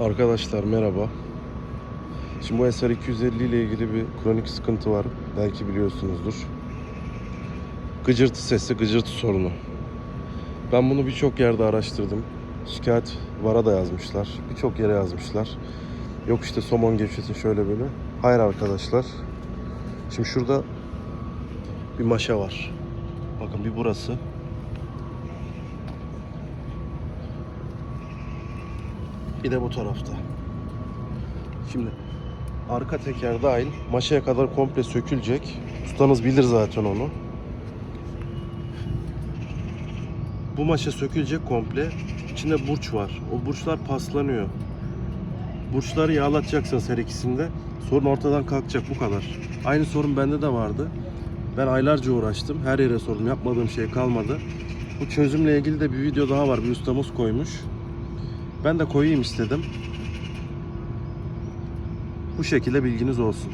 Arkadaşlar merhaba. Şimdi bu SR 250 ile ilgili bir kronik sıkıntı var. Belki biliyorsunuzdur. Gıcırtı sesi, gıcırtı sorunu. Ben bunu birçok yerde araştırdım. Şikayet vara da yazmışlar. Birçok yere yazmışlar. Yok işte somon gevşesin şöyle böyle. Hayır arkadaşlar. Şimdi şurada bir maşa var. Bakın bir burası. Bir de bu tarafta. Şimdi arka teker dahil maşaya kadar komple sökülecek. Ustanız bilir zaten onu. Bu maşa sökülecek komple. İçinde burç var. O burçlar paslanıyor. Burçları yağlatacaksınız her ikisinde. Sorun ortadan kalkacak bu kadar. Aynı sorun bende de vardı. Ben aylarca uğraştım. Her yere sordum. Yapmadığım şey kalmadı. Bu çözümle ilgili de bir video daha var. Bir ustamız koymuş. Ben de koyayım istedim. Bu şekilde bilginiz olsun.